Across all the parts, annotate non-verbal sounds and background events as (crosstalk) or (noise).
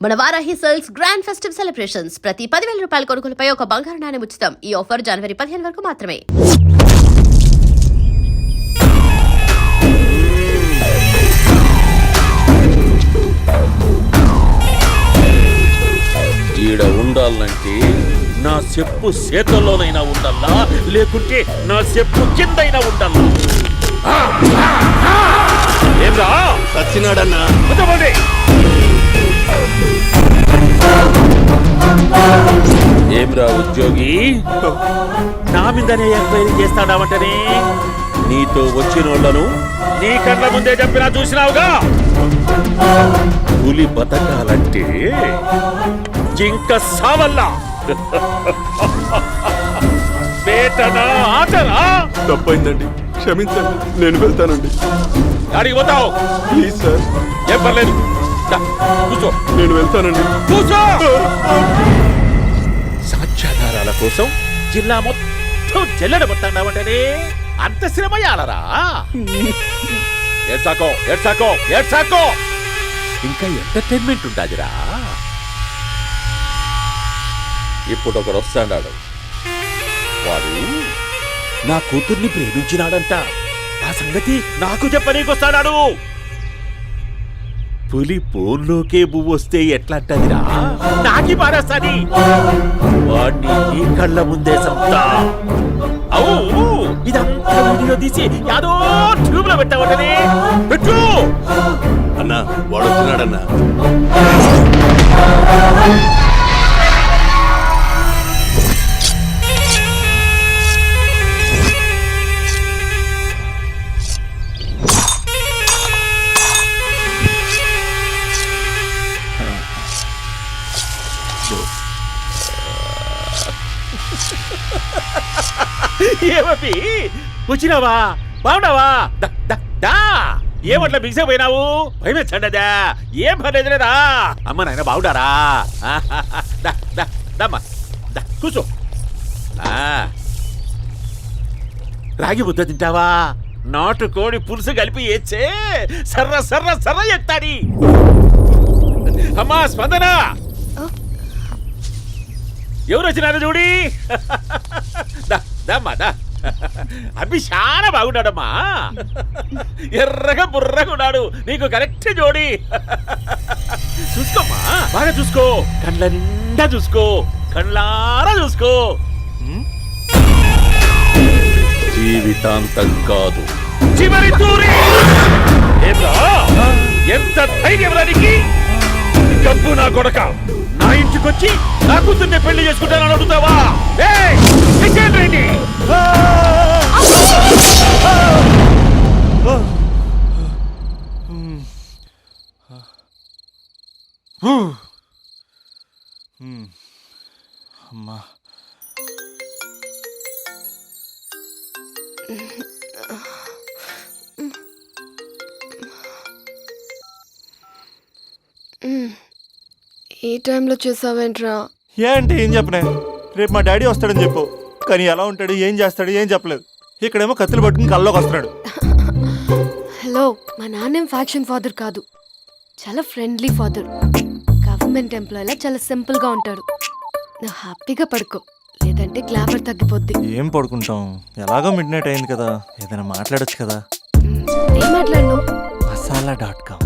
మన Varahi sales grand festive celebrations ప్రతి పదివేల రూపాయల కొనుగోలుపై ఒక బంగారు నాణెం ఉచితం ఈ ఆఫర్ జనవరి పదిహేను వరకు మాత్రమే ఈడ ఉండాలంటే నా చెప్పు చేతల్లోనైనా ఉండాలా లేకుంటే నా చెప్పు కిందైనా ఉండాలా ఆ! ఆ! ఆ! ఏంరా సచ్చినాడన్నా కొంతమంది ఏమ్రా ఉద్యోగి? నా మీదనే ఎంక్వైరీ చేస్తాడావంటనే? నీతో వచ్చినోళ్ళను నీ కళ్ళ ముందే చెప్పినా చూసినావుగా? పులి బతకాలంటే జింక సావల్లా? వేటనా ఆటనా? తప్పైందండి. క్షమించండి నేను వెళ్తానండి. అడిగి పోతావు. Please sir. ఏం పర్లేదు. కూర్చో. నేను వెళ్తానండి. కూర్చో! సాక్ష్యాధారాల కోసం జిల్లా మొత్తం చెల్లడబట్టాడావంటనే అంత శ్రమయాలరా. ఏడ్సాకో ఏడ్సాకో ఏడ్సాకో ఇంకా ఎంటర్టైన్మెంట్ ఉండాదిరా. ఇప్పుడు ఒకడు వస్తాడాడు. వాడు నా కూతుర్ని ప్రేమించినాడంట. ఆ సంగతి నాకు చెప్పనీకొస్తాడాడు. పులి పోన్లోకే బువ్వొస్తే వస్తే ఎట్లాంటదిరా? నాకి పారేస్తాది. వాడిని నీ కళ్ళ ముందే సంతా అవు ఇదంతా వీడియో తీసి యాదో ట్యూబ్లో పెట్టావటనే పెట్టు! అన్నా వాడు వచ్చినాడన్నా వచ్చినావా? బాగున్నావా? దా. ఏమట్లా బిగిసే పోయినావు? భయమేచ్చండదా ఏం పర్లేదులేదా అమ్మ నాయన బాగుండారా దమ్మా. దా, కూర్చో. ఆ. రాగి ముద్ద తింటావా? నాటు కోడి పులుసు కలిపి ఏచ్చే సర్ర సర్ర సర్ర ఎత్తాడి. అమ్మా స్పందన. ఎవరు వచ్చినారు చూడి? దా, దమ్మా దా. (laughs) అభి చాలా బాగున్నాడమ్మా. ఎర్రగా బుర్రగా ఉన్నాడు. నీకు కరెక్ట్ జోడి. (laughs) చూసుకోమ్మా. బాగా చూసుకో. కండ్ల నిండా చూసుకో. కండ్లారా చూసుకో. జీవితాంతం కాదు. చివరి తూరి? ఎంత ధైర్యం రానికి డబ్బు నా కొడక నా ఇంటికొచ్చి నా కూతుర్నే పెళ్ళి చేసుకుంటానని అడుగుతావా ఏయ్, అమ్మా ఈ టైంలో చేసావేంట్రా? ఏ అంటే ఏం చెప్పనే? రేపు మా డాడీ వస్తాడని చెప్పు. కానీ ఎలా ఉంటాడు ఏం చేస్తాడు ఏం చెప్పలేదు. ఇక్కడేమో కత్తులు పట్టుకుని కల్లోకి వస్తున్నాడు హలో మా నాన్నేం ఫ్యాక్షన్ ఫాదర్ కాదు. చాలా ఫ్రెండ్లీ ఫాదర్. గవర్నమెంట్ ఎంప్లాయీలా చాలా సింపుల్గా ఉంటాడు. నువ్వు హ్యాపీగా పడుకో. లేదంటే గ్లామర్ తగ్గిపోద్ది. ఏం పడుకుంటాం? ఎలాగో మిడ్ నైట్ అయింది కదా. ఏదైనా మాట్లాడొచ్చు కదా. ఏం మాట్లాడను? Masala dot com.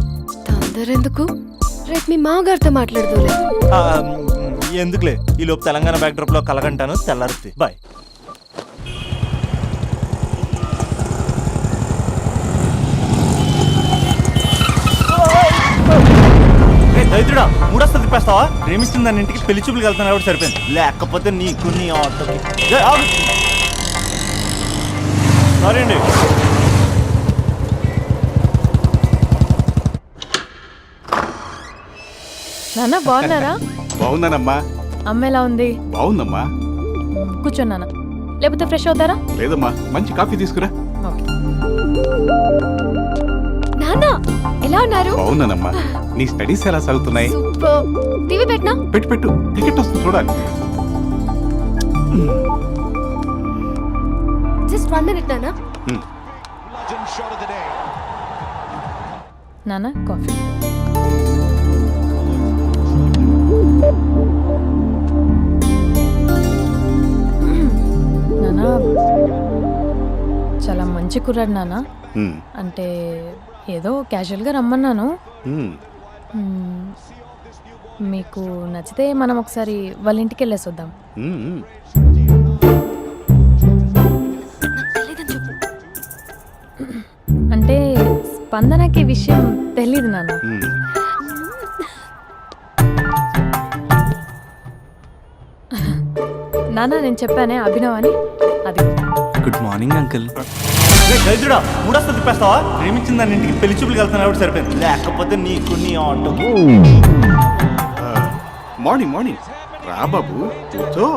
తొందర ఎందుకు? రేపు మీ మామగారితో మాట్లాడదులే. ఎందుకులే? ఈ లోపు తెలంగాణ బ్యాక్డ్రాప్లో కలగంటాను. తెల్లారుద్ది. బాయ్ దైత్రుడా మూడస్త తిప్పేస్తావా? ప్రేమిస్తుంది దాని ఇంటికి పెళ్ళి చూపులు వెళ్తాను కాబట్టి సరిపోయింది. లేకపోతే నీకు నీ ఆటోకి. ఏ, సారీ అండి. నాన్న బాగున్నారా? బాగున్నానమ్మా. అమ్మ ఎలా ఉంది? బాగుందమ్మా. కూర్చో నాన్న. లేకపోతే ఫ్రెష్ అవుతారా? లేదమ్మా మంచి కాఫీ తీసుకురా. ఓకే. నాన్న ఎలా ఉన్నారు? బాగున్నానమ్మా. నీ స్టడీస్ ఎలా సాగుతున్నాయి? సూపర్. టీవీ పెట్టినా? పెట్టు పెట్టు. టికెట్ వస్తుంది చూడాలి. జస్ట్ వన్ మినిట్ నాన్న. ఉమ్. నాన్న కాఫీ. కుర్రాడు నాన్న. అంటే ఏదో క్యాజువల్గా రమ్మన్నాను. మ్మ్. మ్మ్. మీకు నచ్చితే మనం ఒకసారి వాళ్ళ ఇంటికి వెళ్ళేసి వద్దాం అంటే స్పందనకి విషయం తెలీదు నాన్న. నాన్న నేను చెప్పానే అభినవ్ అని. అది. Good morning uncle. దరిద్రుడా మూడొస్తుంది తిప్పేస్తావా? ప్రేమించిన దాని ఇంటికి పెళ్ళి చూపులు వెళ్తాను కాబట్టి సరిపోయింది. లేకపోతే నీకు నీ ఆటోకి ఆ, మార్నింగ్ మార్నింగ్. రా బాబు కూర్చో.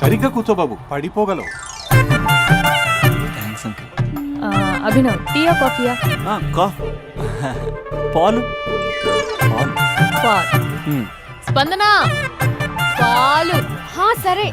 సరిగ్గా కూర్చో బాబు పడిపోగలవు. థ్యాంక్స్ అంకుల్ ఆ, అభినవ్ టీయా కాఫీయా కా పాలు. పాలు. స్పందన! పాలు. సరే.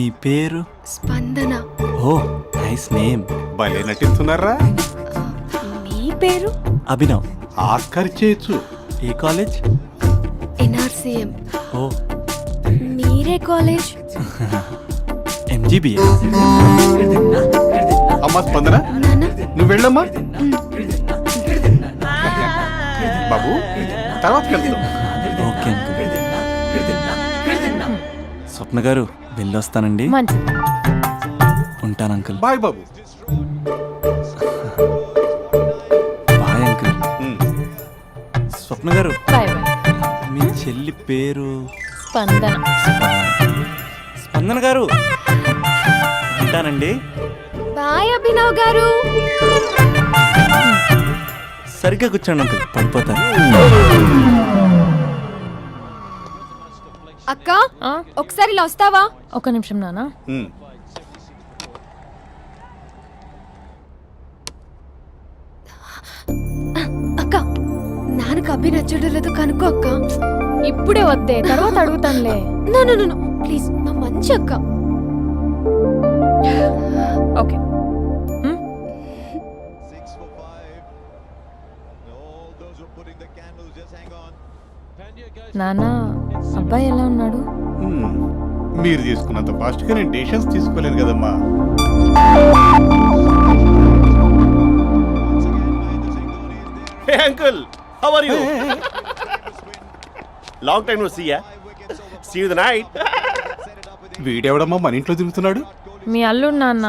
మీ పేరు? స్పందన. Oh nice name. భలే నటిస్తున్నారా? మీ పేరు? అభినవ్. ఆస్కార్ చేయొచ్చు ఏ కాలేజ్? ఎన్ఆర్సీఎం. ఓ. మీరే కాలేజ్? ఎంజీబీఏ అమ్మా స్పందన? నువ్వు వెళ్ళమ్మా బాబు తర్వాత వెళ్తాం ఓకే స్వప్న గారు వెళ్ళొస్తానండి. మంచిది. ఉంటాను అంకుల్. బాయ్ బాబు. Bye uncle. స్వప్న గారు బాయ్ బాయ్. మీ చెల్లి పేరు? స్పందన. స్పందన. గారు ఉంటానండి. బాయ్ అభినవ్ గారు. సరిగ్గా కూర్చోండి అంకుల్ పడిపోతారు. అక్క ఒకసారి ఇలా వస్తావా? ఒక్క నిమిషం నాన్న. మ్మ్. అక్క అభి నచ్చడం లేదో కనుక్కో అక్క. ఇప్పుడే వద్దే తర్వాత అడుగుతానులే. నో నో నో ప్లీజ్ నా మంచి అక్క. ఓకే. నాన్న అబ్బాయి ఎలా ఉన్నాడు. మీరు తీసుకున్నంత ఫాస్ట్గా నేను డెసిషన్స్ తీసుకోలేను కదమ్మా. Hey uncle how are you long time no see ya see you the night వీడెవడమ్మా మన ఇంట్లో తిరుగుతున్నాడు? మీ అల్లుడు నాన్న.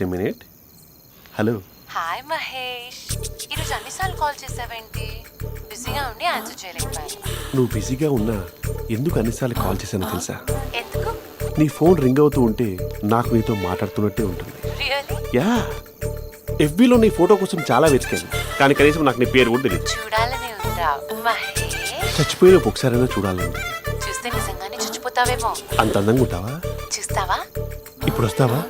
Just minute. Hello. Hi Mahesh. ఈరోజు అన్నిసార్లు కాల్ చేసావేంటి? బిజీగా ఉండి ఆన్సర్ చేయలేకపోయాను. నువ్వు బిజీగా ఉన్నా ఎందుకు అన్నిసార్లు కాల్ చేశానో తెలుసా? ఎందుకు? నీ ఫోన్ రింగ్ అవుతూ ఉంటే నాకు నీతో మాట్లాడుతున్నట్టే ఉంటుంది. Really ya. ఎఫ్బీలో నీ ఫోటో కోసం చాలా వెతికాను. కానీ కనీసం నాకు నీ పేరు కూడా తెలియదు చూడాలని ఉందా? మహేష్. చచ్చిపోయిన ఒకసారైనా చూడాలండి. చూస్తే నిజంగానే చచ్చిపోతావేమో. అంత అందంగా ఉంటావా? చూస్తావా? ఇప్పుడు వస్తావా?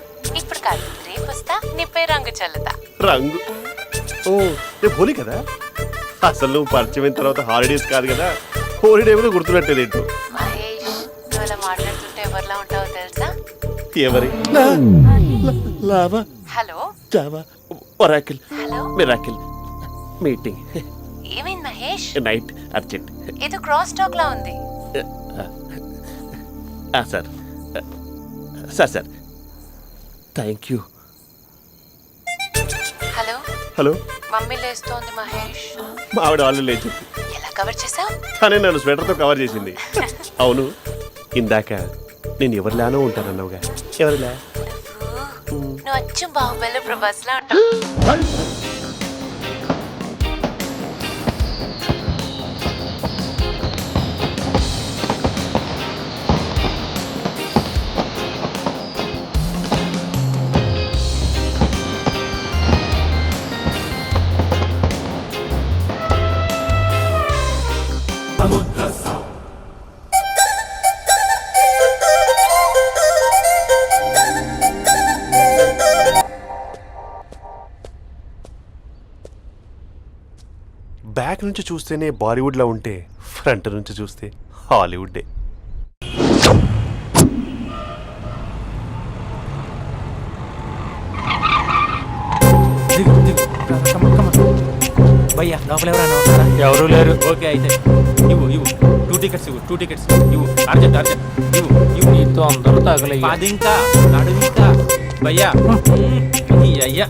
నీపై రంగు చల్లుతా రంగు? ఓ రేపు హోలీ కదా? అసలు నువ్వు పరిచయం అయిన తర్వాత హాలిడేస్ కాదు కదా? హోలిడే కూడా గుర్తున్నట్టేదేంటో మహేష్ నువ్వు. అలా మాట్లాడుతుంటే ఎవరిలా ఉంటావో తెలుసా? ఎవరి? Lava. Hello? Java. Oracle. Hello? Miracle. Meeting. ఏమైంది మహేష్? Night urgent. ఏదో క్రాస్ టాక్ లా ఉంది sir. Sir sir. Thank you. Hello. Mummy లేస్తోంది Mahesh. మా ఆవిడ వాళ్ళు లేదు ఎలా కవర్ చేసావు తనే నన్ను స్వెటర్తో కవర్ చేసింది. అవును ఇందాక నేను ఎవరిలానో ఉంటానన్నావుగా. ఎవరిలా? నువ్వు అచ్చం బాహుబలి ప్రభాస్ లా ఉంటావు బ్యాక్ నుంచి చూస్తేనే బాలీవుడ్లో ఉంటే ఫ్రంట్ నుంచి చూస్తే హాలీవుడ్డే. భయ్యా లోపల ఎవరైనా ఉన్నారా ఎవరు లేరు. ఓకే అయితే. ఇవ్వు ఇవ్వు. టూ టికెట్స్ ఇవ్వు టూ టికెట్స్ ఇవ్వు అర్జెంట్ అర్జెంట్ ఇవ్వు ఇవ్వు. నీతో అందరూ తగలయ్య. పది ఇంకా నడుము ఇంకా భయ్యా అయ్యా.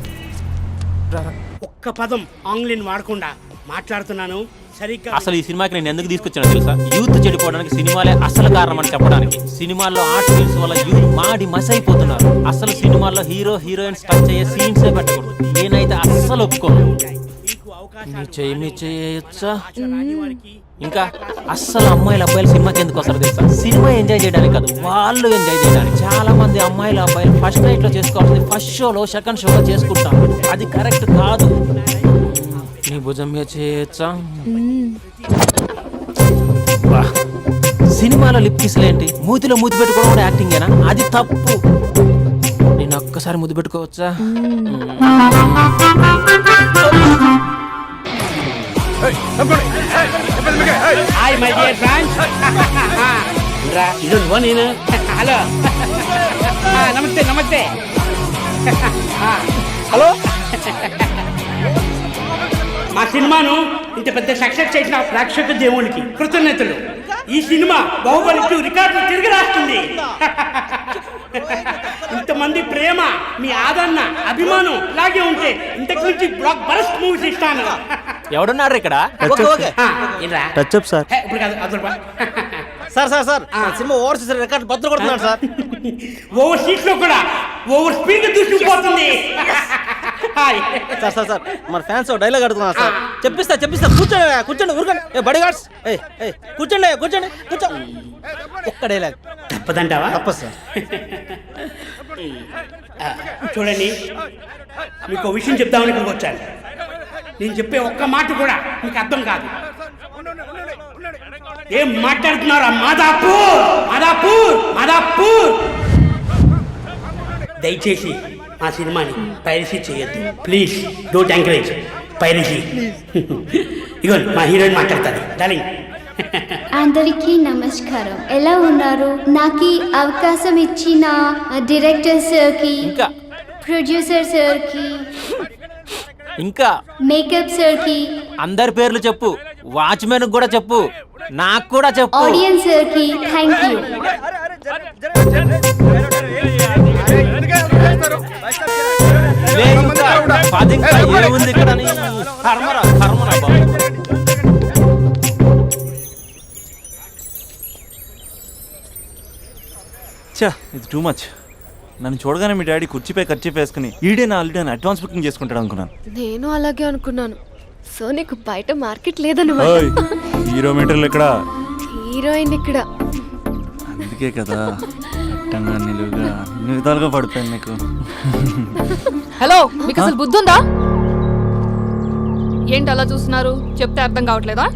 ఒక్క పదం ఆంగ్లీన్ వాడకుండా. మాట్లాడుతున్నాను. సరిగ్గా అసలు ఈ సినిమాకి నేను ఎందుకు తీసుకొచ్చానో తెలుసా? యూత్ చెడిపోవడానికి సినిమాలే అసలు కారణం అని చెప్పడానికి. సినిమాల్లో ఆర్ట్ ఫిల్మ్స్ వల్ల యూత్ మాడి మస్ అయిపోతున్నారు అసలు సినిమాల్లో హీరో హీరోయిన్స్ టచ్ అయ్యే సీన్స్ పెట్టకూడదు. నేనైతే అస్సలు ఒప్పుకోను. చెయ్యి మీ చేయొచ్చా ఇంకా అస్సలు అమ్మాయిలు అబ్బాయిలు సినిమాకి ఎందుకు వస్తారు తెలుసా? సినిమా ఎంజాయ్ చేయడానికి కాదు వాళ్ళు ఎంజాయ్ చేయడానికి. చాలా మంది అమ్మాయిలు అబ్బాయిలు ఫస్ట్ నైట్లో చేసుకోవాల్సింది ఫస్ట్ షోలో సెకండ్ షోలో చేసుకుంటాం అది కరెక్ట్ కాదు. నీ భుజం మీద చేయొచ్చా వా. సినిమాలో లిప్ కిస్లేంటి మూతిలో మూతి పెట్టుకోవడం కూడా యాక్టింగేనా అది తప్పు. నేను ఒక్కసారి ముద్దు పెట్టుకోవచ్చా? హాయ్ మై డియర్ ఫ్రెండ్స్ రా ఇది నువ్వు నేను? హలో (laughs) నమస్తే నమస్తే. హలో? (laughs) మా సినిమాను ఇంత పెద్ద సక్సెస్ చేసిన ప్రేక్షక దేవునికి కృతజ్ఞతలు. ఈ సినిమా బాహుబలి టూ రికార్డులు తిరిగి రాస్తుంది. (laughs) ఇంతమంది ప్రేమ మీ ఆదరణ అభిమానం ఇలాగే ఉంటే ఇంతకు నుంచి బ్లాక్ బరస్ట్ మూవీస్ ఇస్తాను. (laughs) ఎవడున్నారు ఇక్కడ? ఆ, ఏంట్రా? Touch up sir. ఇప్పుడు కాదు. (laughs) సార్ సార్ సార్ ఆ. సినిమా ఓవర్సీస్ రికార్డ్ బద్దలు కొడుతున్నాడు సార్. ఓవర్ సీట్లో కూడా ఓవర్ స్పీడ్ దూసుకుపోతుంది. సార్ సార్ సార్ మన ఫ్యాన్స్ డైలాగ్ అడుగుతున్నారు సార్. చెప్పిస్తా చెప్పిస్తా. కూర్చోండి కూర్చోండి ఊరుకోండి. ఏ బడి గార్డ్స్ ఏ ఏ కూర్చోండి కూర్చోండి కూర్చో. ఒక్క డైలాగ్ తప్పదంటావా? తప్పదు సార్. చూడండి మీకు ఒక విషయం చెప్దామని ఇక్కడికి వచ్చాను. నేను చెప్పే ఒక్క మాట కూడా మీకు అర్థం కాదు. ఏం మాట్లాడుతున్నారా మాదాపూర్? మాదాపూర్ మాదాపూర్. దయచేసి మా సినిమాని పైరసీ చేయొద్దు ప్లీజ్ డోంట్ ఎంకరేజ్ పైరసీ ఇగో మా హీరోయిన్ మాట్లాడతారు డార్లింగ్ అందరికీ నమస్కారం ఎలా ఉన్నారు నాకు అవకాశం ఇచ్చిన డైరెక్టర్ సార్కి ఇంకా ప్రొడ్యూసర్ సార్కి ఇంకా మేకప్ సార్కి అందరి పేర్లు చెప్పు వాచ్మెన్ కూడా చెప్పు నాకు కూడా చెప్పు ఆడియన్స్ సార్కి థ్యాంక్ యూ పది ఇంకా ఏముంది ఇక్కడ అని కర్మరా కర్మరా బాబు. చా ఇది టూ మచ్ నన్ను చూడగానే మీ డాడీ కుర్చీపై ఖర్చు వేసుకుని ఈడే నా ఆల్రెడీ అని అడ్వాన్స్ బుకింగ్ చేసుకుంటాడు అనుకున్నాను. నేను అలాగే అనుకున్నాను. సో నీకు బయట మార్కెట్ లేదన్నమాట. హీరో మీటర్లు ఇక్కడ హీరోయిన్ ఇక్కడ. అందుకే కదా. అట్టంగా నిలువుగా. అన్ని విధాలుగా పడిపోయాను నీకు. హలో మీకు అసలు బుద్ధి ఉందా ఏంటి అలా చూస్తున్నారు? చెప్తే అర్థం కావట్లేదా?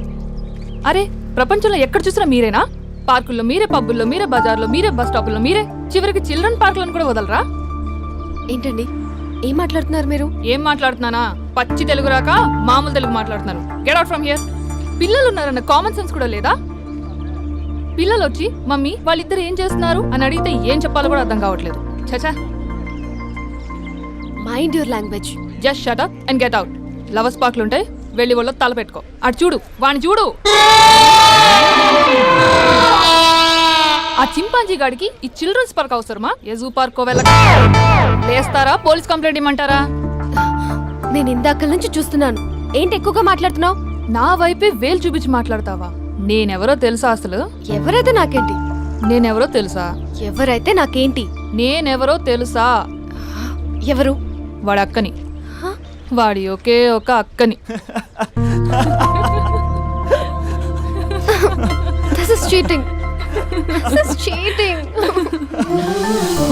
అరే ప్రపంచంలో ఎక్కడ చూసినా మీరేనా? పార్కుల్లో మీరే పబ్బుల్లో మీరే బజార్లో మీరే బస్ స్టాపుల్లో మీరే చివరికి చిల్డ్రన్ పార్కులను కూడా వదలరా? ఏంటండి? ఏం మాట్లాడుతున్నారు మీరు? ఏం మాట్లాడుతున్నానా? పచ్చి తెలుగు రాక మామూలు తెలుగు మాట్లాడుతున్నాను గెట్ అవుట్ ఫ్రమ్ హియర్ పిల్లలు ఉన్నారన్న కామన్ సెన్స్ కూడా లేదా? పిల్లలు వచ్చి మమ్మీ వాళ్ళిద్దరు ఏం చేస్తున్నారు? అని అడిగితే ఏం చెప్పాలో కూడా అర్థం కావట్లేదు. చచా mind your language just shut up and get out lovers పార్క్లు ఉంటాయి వెళ్ళి వాళ్ళ తల పెట్టుకో. అటు చూడు వాణ్ణి చూడు! ఆ చింపాంజీ గాడికి ఈ చిల్డ్రన్స్ పార్క్ అవసరమా? ఏ జూ పార్క్ వెళ్ళక లేస్తారా? పోలీస్ కంప్లైంట్ ఇమ్మంటారా? నేను ఇందాక నుంచి చూస్తున్నాను. ఏంటి ఎక్కువగా మాట్లాడుతున్నావు? నా వైపే వేలు చూపించి మాట్లాడతావా? నేనెవరో తెలుసా అసలు? ఎవరైతే నాకేంటి? నేనెవరో తెలుసా? ఎవరైతే నాకేంటి? నేనెవరో తెలుసా? ఎవరు? వాడి అక్కని వాడి ఒకే ఒక అక్కని. This is cheating this is cheating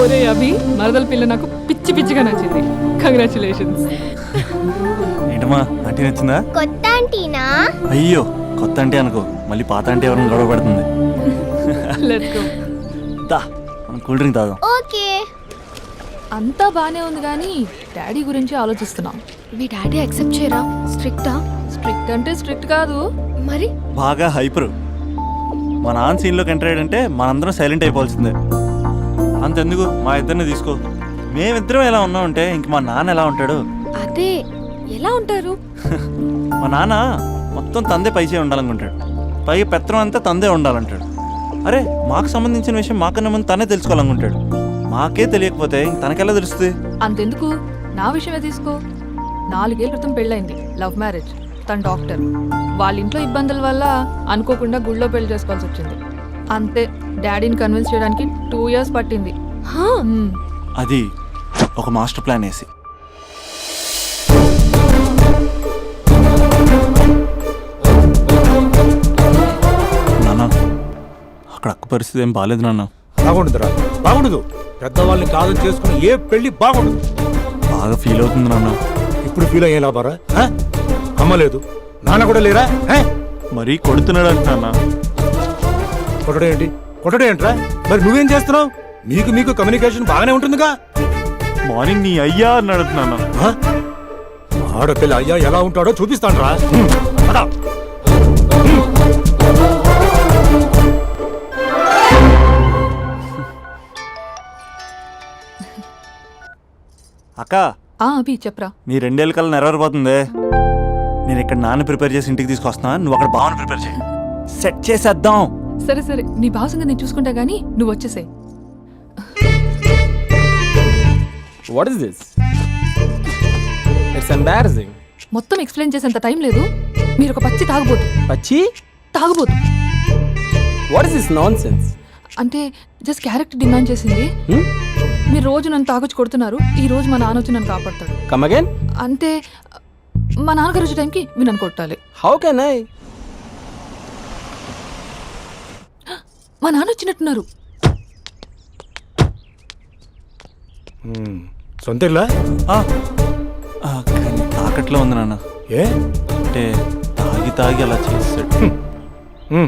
ఒరే అభి మరదల పిల్ల నాకు పిచ్చి పిచ్చిగా నచ్చింది. కంగ్రాచులేషన్స్ ఏంటమ్మా అంటే నచ్చిందా? కొత్త ఆంటీనా? అయ్యో కొత్త అంటే అనుకో మళ్ళీ పాత అంటే ఎవరైనా గొడవ పడుతుంది. Let's go. దా మనం కూల్ డ్రింక్ తాదాం ఓకే. అంతా బానే ఉంది కానీ డాడీ గురించి ఆలోచిస్తున్నాం. మీ డాడీ యాక్సెప్ట్ చేయరా? స్ట్రిక్టా? స్ట్రిక్ట్ అంటే స్ట్రిక్ట్ కాదు. మరి? బాగా హైపర్. మా నాన్న సీన్లోకి ఎంటర్ అయ్యాడంటే మనందరం సైలెంట్ అయిపోవాల్సిందే. అంతెందుకు? మా ఇద్దరిని తీసుకో. మేమిద్దరం ఎలా ఉన్నామంటే ఇంక మా నాన్న ఎలా ఉంటాడు? అదే ఎలా ఉంటారు? (laughs) మా నాన్న మొత్తం తందే పైసే ఉండాలనుకుంటాడు. పైగా పెత్తనం అంతా తందే ఉండాలంటాడు. అరే మాకు సంబంధించిన విషయం మాకన్నా ముందు తనే తెలుసుకోవాలనుకుంటాడు. మాకే తెలియకపోతే తనకెలా తెలుస్తుంది? అంతెందుకు? నా విషయమే తీసుకో. నాలుగేళ్ళ క్రితం పెళ్ళైంది లవ్ మ్యారేజ్. తన డాక్టర్. వాళ్ళ ఇంట్లో ఇబ్బందుల వల్ల అనుకోకుండా గుళ్ళో పెళ్ళి చేసుకోవాల్సి వచ్చింది. అంతే. డాడీని కన్విన్స్ చేయడానికి టూ ఇయర్స్ పట్టింది. అది ఒక మాస్టర్ ప్లాన్ వేసి. అక్కడ అక్క పరిస్థితి ఏం బాగాలేదు నాన్న. బాగుండదురా బాగుండదు. పెద్దవాళ్ళని కాదు చేసుకుని ఏ పెళ్ళి బాగుండదు. బాగా ఫీల్ అవుతుంది నాన్న. ఇప్పుడు ఫీల్ అయ్యే లాభారా? ఆ? అమ్మ లేదు నాన్న కూడా లేరా? ఆ? మరీ కొడుతున్నాడు అంట నాన్న. కొట్టడం ఏంటి? కొట్టడం ఏంట్రా? మరి నువ్వేం చేస్తున్నావు? మీకు మీకు కమ్యూనికేషన్ బాగానే ఉంటుందిగా. మార్నింగ్ నీ అయ్యా అన్నాడు నాన్న. ఆ? ఆడపిల్ల అయ్యా ఎలా ఉంటాడో చూపిస్తాను రా అక్క. ఆ అభి చెప్పరా. నీ రెండేళ్ళ కల్లా నెరవేరిపోతుంది నేను ఇక్కడ నాన్న ప్రిపేర్ చేసి ఇంటికి తీసుకొస్తున్నా నువ్వు అక్కడ బావని ప్రిపేర్ చేయి. సెట్ చేసేద్దాం. సరే సరే నీ భావసంగా నేను చూసుకుంటా గానీ నువ్వు వచ్చేసాయి. What is this it's embarrassing మొత్తం ఎక్స్ప్లెయిన్ చేసేంత టైం లేదు. మీరు ఒక పచ్చి తాగబోతు. పచ్చి? తాగబోతు. What is this nonsense అంటే జస్ట్ క్యారెక్టర్ డిమాండ్ చేసింది. మీరు రోజు నన్ను తాగొచ్చి కొడుతున్నారు. ఈ రోజు మా నాన్న వచ్చి నన్ను కాపాడతాడు. కమ్ అగైన్ అంటే మా నాన్నగారు వచ్చే టైంకి మీరు నన్ను కొట్టాలి. హౌ కెన్ ఐ మా నాన్న వచ్చినట్టున్నారు. సొంత ఇల్లా ఆ, ఆ, కానీ తాకట్లో ఉంది నాన్న. ఏ? అంటే తాగి తాగి అలా చేస్తాడు